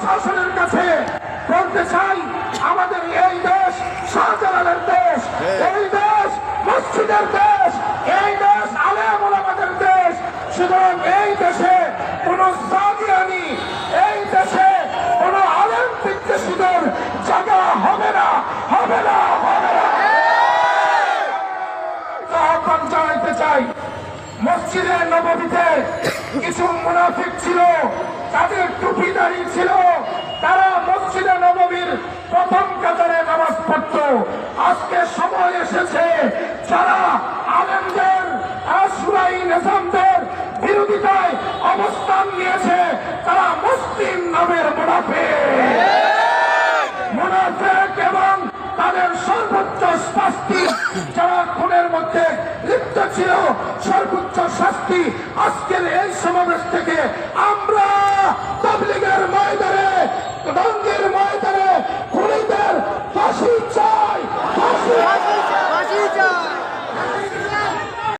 প্রশাসনের কাছে বলতে চাই আমাদের এই দেশ শাহজালালের দেশ এই দেশ মসজিদের দেশ এই দেশ আলেম ওলামাদের দেশ। সুতরাং এই দেশে কোন সাদিয়ানি এই দেশে কোন আলেম বিদ্বেষীদের জায়গা হবে না হবে না হবে না। আহ্বান জানাইতে চাই মসজিদের নবমীতে কিছু মুনাফিক ছিল আজকে সময় এসেছে। যারা আলেমদের, আশুরাই নিজামদের বিরোধিতায় অবস্থান নিয়েছে, তারা মুসলিম নামের লিপ্ত ছিল, সর্বোচ্চ শাস্তি আজকের এই সমাবেশ থেকে আমরা